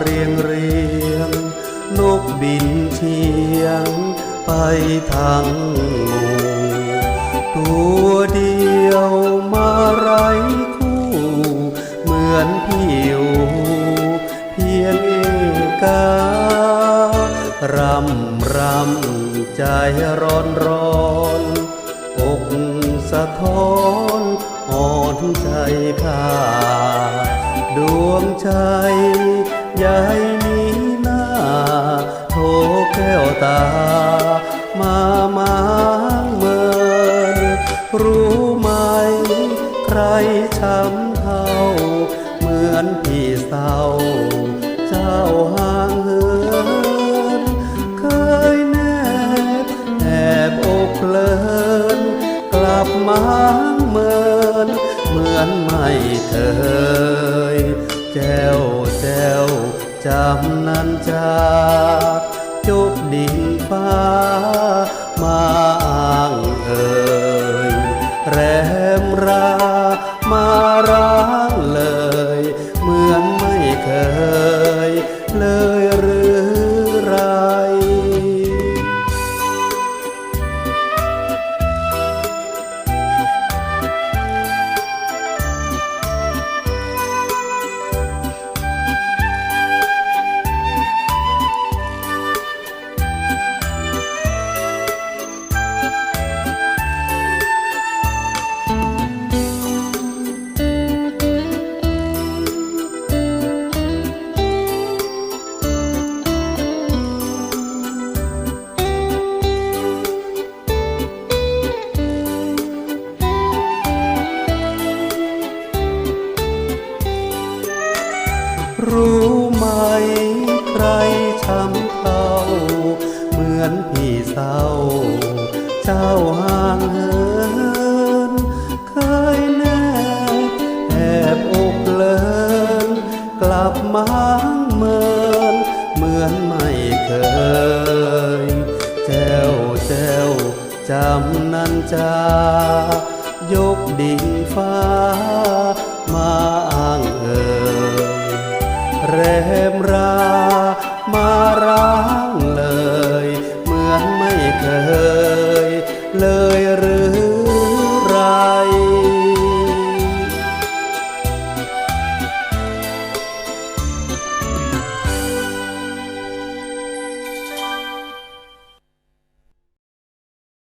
เรียงเรียง นกบินเชียง ไปทางหมู่ตัวเดียวมาไรคู่ เหมือนพี่อยู่เพียงเอการำรำใจร้อนร้อนอกสะท้อนอ่อนใจข้าดวงใจ ใหญ่นี้หน้าโทแก้วตา มามางเมิน รู้ไหม ใครช้ำเท่า เหมือนพี่เศร้า เจ้าห่างเหิน เคยแนบแอบอกเพลิน กลับมางเมิน เหมือนไม่เคยแจ้วแจ้ว จำนั้นจา รู้ไหมใครช้ำเท่าเหมือนพี่เศร้า เจ้าห่างเหินเคยแนบแอบอกเลินกลับมาเมินเหมือนไม่เคยแจ้วแจ้วจำนั้นจายกดินฟ้ามา อ่